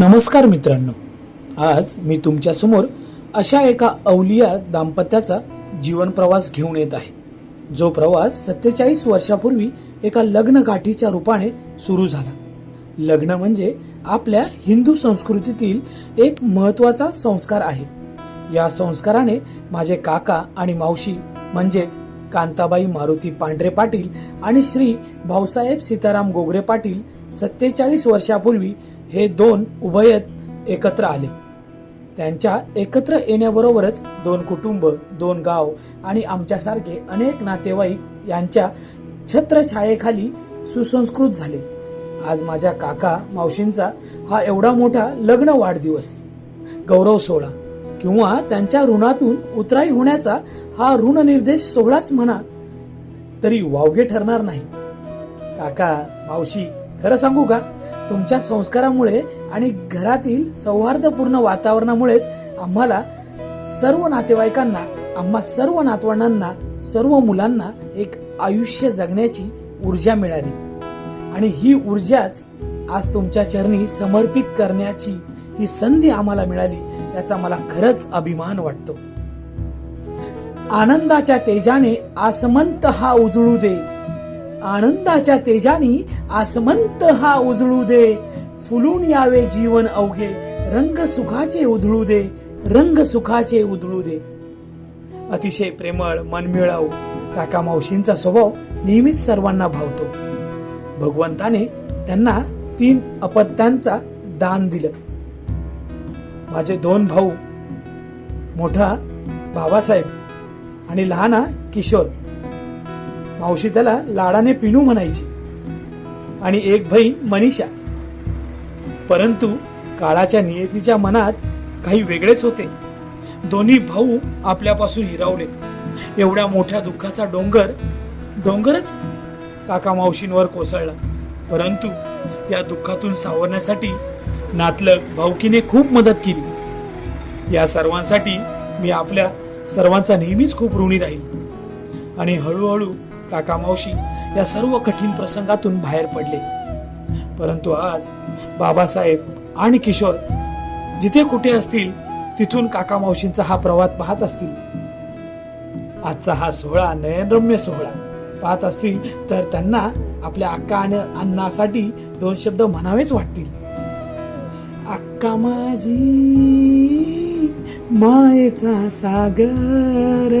नमस्कार मित्रांनो. आज मी तुमच्यासमोर अशा एका अवलिया दाम्पत्याचा जीवन प्रवास घेऊन येत आहे. जो प्रवास सत्तेचाळीस वर्षापूर्वी एका लग्न गाठीच्या रूपाने सुरू झाला. लग्न म्हणजे आपल्या हिंदू संस्कृतीतील एक महत्त्वाचा संस्कार आहे. या संस्काराने माझे काका आणि मावशी म्हणजेच कांताबाई मारुती पांढरे पाटील आणि श्री भाऊसाहेब सीताराम गोगरे पाटील सत्तेचाळीस वर्षापूर्वी हे दोन उभयत एकत्र आले. त्यांच्या एकत्र येण्याबरोबरच दोन कुटुंब दोन गाव आणि आमच्यासारखे अनेक नातेवाईक यांच्या छत्रछायेखाली सुसंस्कृत झाले. आज माझ्या काका मावशींचा हा एवढा मोठा लग्न वाढदिवस. गौरव सोहळा किंवा त्यांच्या ऋणातून उतराई होण्याचा हा ऋणनिर्देश सोहळाच म्हणा तरी वावगे ठरणार नाही. काका मावशी खरं सांगू का? तुमच्या संस्कारामुळे आणि घरातील सौहार्दपूर्ण वातावरणामुळेच आम्हाला सर्व नातेवाईकांना आम्हा सर्व नातवंडांना सर्व मुलांना एक आयुष्य जगण्याची ऊर्जा मिळाली. आणि ही ऊर्जाच आज तुमच्या चरणी समर्पित करण्याची ही संधी आम्हाला मिळाली याचा मला खरंच अभिमान वाटतो. आनंदाच्या तेजाने आसमंत हा उजळू दे. आनंदाच्या तेजानी आसमंत हा उजळू दे. फुलून यावे जीवन अवघे. रंग सुखाचे उधळू दे. रंग सुखाचे उधळू दे. अतिशय प्रेमळ मनमिळाऊ काका मावशींचा स्वभाव नेहमीच सर्वांना भावतो. भगवंताने त्यांना तीन अपत्यांचा दान दिलं. माझे दोन भाऊ मोठा बाबासाहेब आणि लहाना किशोर. मावशी त्याला लाडाने पिनू म्हणायची. आणि एक बहीण मनीषा. परंतु काळाच्या नियतीच्या मनात काही वेगळेच होते. दोन्ही भाऊ आपल्यापासून हिरावले. एवढ्या मोठ्या दुःखाचा डोंगर डोंगरच काका मावशींवर कोसळला. परंतु या दुःखातून सावरण्यासाठी नातलग भाऊकीने खूप मदत केली. या सर्वांसाठी मी आपल्या सर्वांचा नेहमीच खूप ऋणी राहील आणि हळूहळू काका मावशी या सर्व कठीण प्रसंगातून बाहेर पडले. परंतु आज बाबासाहेब आणि किशोर जिथे कुठे असतील तिथून काका मावशींचा हा प्रवास पाहत असतील. आजचा हा सोहळा नयनरम्य सोहळा. पाहत असतील तर त्यांना आपल्या अक्का आणि अन्नासाठी दोन शब्द म्हणावेच वाटतील. अक्का माझी मायेचा सागर.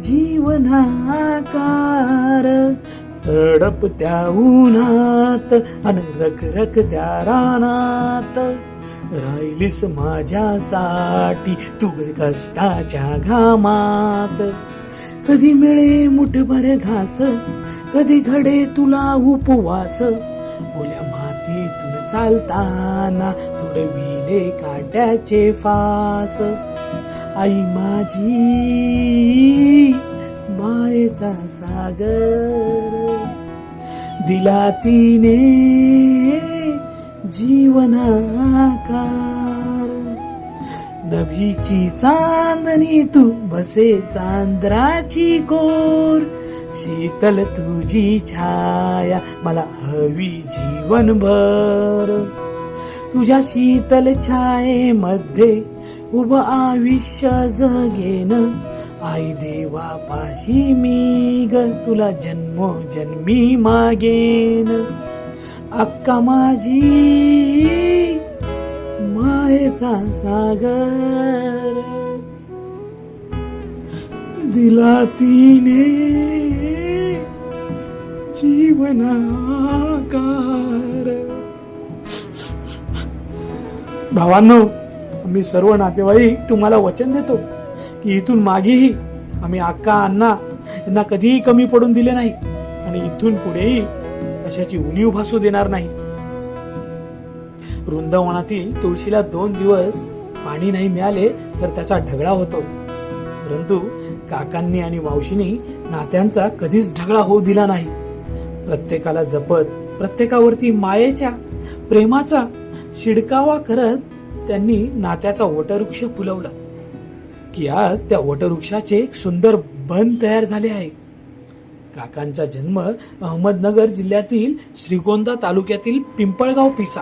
जीवनाकार. तडप त्या उन्हात आणि रख त्या रानात. राहिलीस माझ्यासाठी तू कष्टाच्या घामात. कधी मिळे मुठभर घास कधी घडे तुला उपवास. ओल्या मातीतून चालताना तुडविले काट्याचे फास. आई माझी मायेचा सागर. दिला तिने जीवनाकार. नभीची चांदणी तू बसे चांद्राची कोर. शीतल तुझी छाया मला हवी जीवनभर. तुझ्या शीतल छायेमध्ये उभ आयुष्य जगेन. आई देवा पाशी मी ग तुला जन्म जन्मी मागेन. अक्का माझी मायेचा सागर. दिला तिने जीवनाकार. भावांनो आम्ही सर्व नातेवाईक तुम्हाला वचन देतो की इथून मागेही आम्ही अक्का अण्णा यांना कधीही कमी पडून दिले नाही आणि इथून पुढेही कशाची उणीव भासू देणार नाही. वृंदावनातील तुळशीला दोन दिवस पाणी नाही मिळाले तर त्याचा ढगळा होतो. परंतु काकांनी आणि मावशीने नात्यांचा कधीच ढगळा होऊ दिला नाही. प्रत्येकाला जपत प्रत्येकावरती मायेच्या प्रेमाचा शिडकावा करत त्यांनी नात्याचा वटवृक्ष फुलवला की आज त्या वटवृक्षाचे एक सुंदर बन तयार झाले आहे. काकांचा जन्म अहमदनगर जिल्ह्यातील श्रीगोंदा तालुक्यातील पिंपळगाव पिसा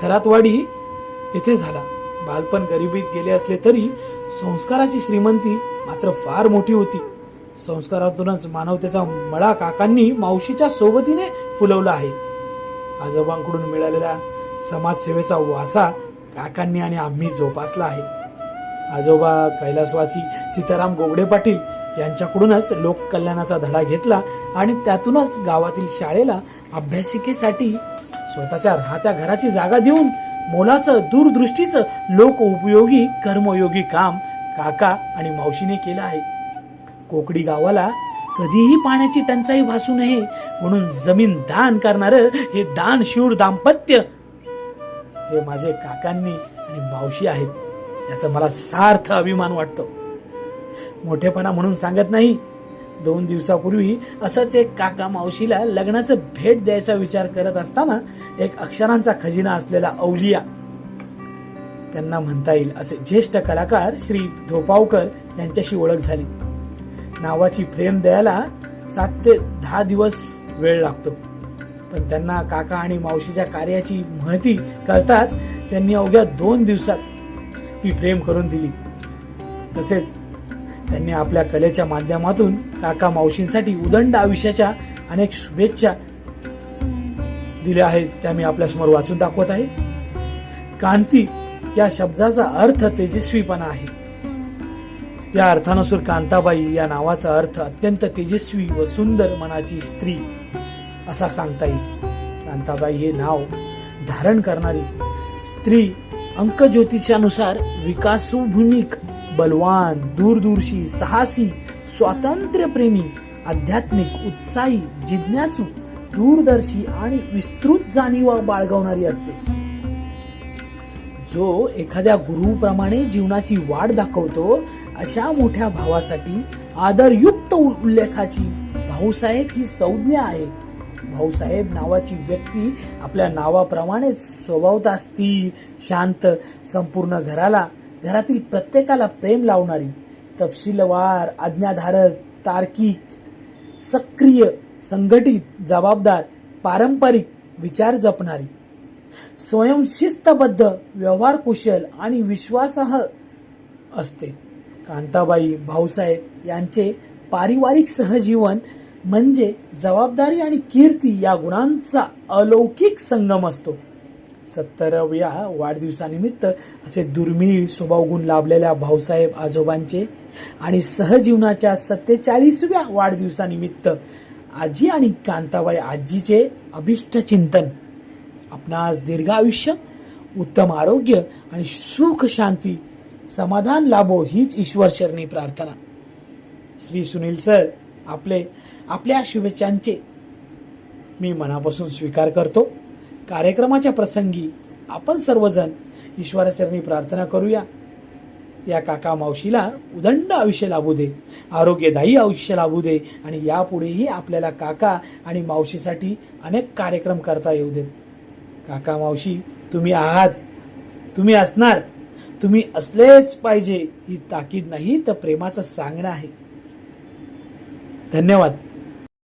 खरातवाडी येथे झाला. बालपण गरिबीत गेले असले तरी संस्काराची श्रीमंती मात्र फार मोठी होती. संस्कारातूनच मानवतेचा मळा काकांनी मावशीच्या सोबतीने फुलवला आहे. आजोबांकडून मिळालेला समाजसेवेचा वासा काकांनी आणि आम्ही जोपासला आहे. आजोबा कैलासवासी सीताराम गोगडे पाटील यांच्याकडूनच लोककल्याणाचा धडा घेतला आणि त्यातूनच गावातील शाळेला अभ्यासिकेसाठी स्वतःच्या राहत्या घराची जागा देऊन मोलाचं दूरदृष्टीचं लोक उपयोगी कर्मयोगी काम काका आणि मावशीने केलं आहे. कोकडी गावाला कधीही पाण्याची टंचाई भासू नये म्हणून जमीन दान करणारं हे दानशूर दाम्पत्य हे माझे काकांनी आणि मावशी आहेत याचा मला सार्थ अभिमान वाटतो. मोठेपणा म्हणून सांगत नाही दोन दिवसापूर्वी असंच एक काका मावशीला लग्नाचं भेट द्यायचा विचार करत असताना एक अक्षरांचा खजिना असलेला अवलिया त्यांना म्हणता येईल असे ज्येष्ठ कलाकार श्री धोपावकर यांच्याशी ओळख झाली. नावाची फ्रेम द्यायला सात ते दहा दिवस वेळ लागतो. पण त्यांना काका आणि मावशीच्या कार्याची महती कळताच त्यांनी अवघ्या दोन दिवसात ती प्रेम करून दिली. तसेच त्यांनी आपल्या कलेच्या माध्यमातून काका मावशींसाठी उदंड आयुष्याच्या अनेक शुभेच्छा दिल्या आहेत त्या मी आपल्यासमोर वाचून दाखवत आहे. कांती या शब्दाचा अर्थ तेजस्वीपणा आहे. या अर्थानुसार कांताबाई या नावाचा अर्थ अत्यंत तेजस्वी व सुंदर मनाची स्त्री. असा सांगता येईल. कांताबाई हे नाव धारण करणारी स्त्री अंक ज्योतिषानुसार विकासभूमिक बलवान दूरदूरशी साहसी स्वातंत्र्यप्रेमी आध्यात्मिक उत्साही जिज्ञासू दूरदर्शी आणि विस्तृत जाणीवा बाळगवणारी असते. जो एखाद्या गुरुप्रमाणे जीवनाची वाट दाखवतो अशा मोठ्या भावासाठी आदरयुक्त उल्लेखाची भाऊसाहेब ही संज्ञा आहे. भाऊसाहेब नावाची व्यक्ती आपल्या नावाप्रमाणेच स्वभावता स्थिर शांत संपूर्ण घराला घरातील प्रत्येकाला प्रेम लावणारी तपशीलवार आज्ञाधारक तार्किक सक्रिय संघटित जबाबदार पारंपरिक विचार जपणारी. स्वयंशिस्तबद्ध व्यवहार कुशल आणि विश्वासाह असते. कांताबाई भाऊसाहेब यांचे पारिवारिक सहजीवन म्हणजे जबाबदारी आणि कीर्ती या गुणांचा अलौकिक संगम असतो. सत्तराव्या वाढदिवसानिमित्त असे दुर्मिळ स्वभावगुण लाभलेल्या भाऊसाहेब आजोबांचे आणि सहजीवनाच्या सत्तेचाळीसव्या वाढदिवसानिमित्त आजी आणि कांताबाई आजीचे अभिष्ट चिंतन. आपणास दीर्घ आयुष्य उत्तम आरोग्य आणि सुख शांती समाधान लाभो हीच ईश्वर शरणी प्रार्थना. श्री सुनील सर आपले आपल्या शुभेच्छांचे मी मनापासून स्वीकार करतो. कार्यक्रमाच्या प्रसंगी आपण सर्वजण ईश्वराचरणी प्रार्थना करूया. या काका मावशीला उदंड आयुष्य लाभू दे आरोग्यदायी आयुष्य लाभू दे आणि यापुढेही आपल्याला काका आणि मावशीसाठी अनेक कार्यक्रम करता येऊ देत. काका मावशी तुम्ही आहात तुम्ही असणार तुम्ही असलेच पाहिजे ही ताकीद नाही तर प्रेमाचं सांगणं आहे. धन्यवाद.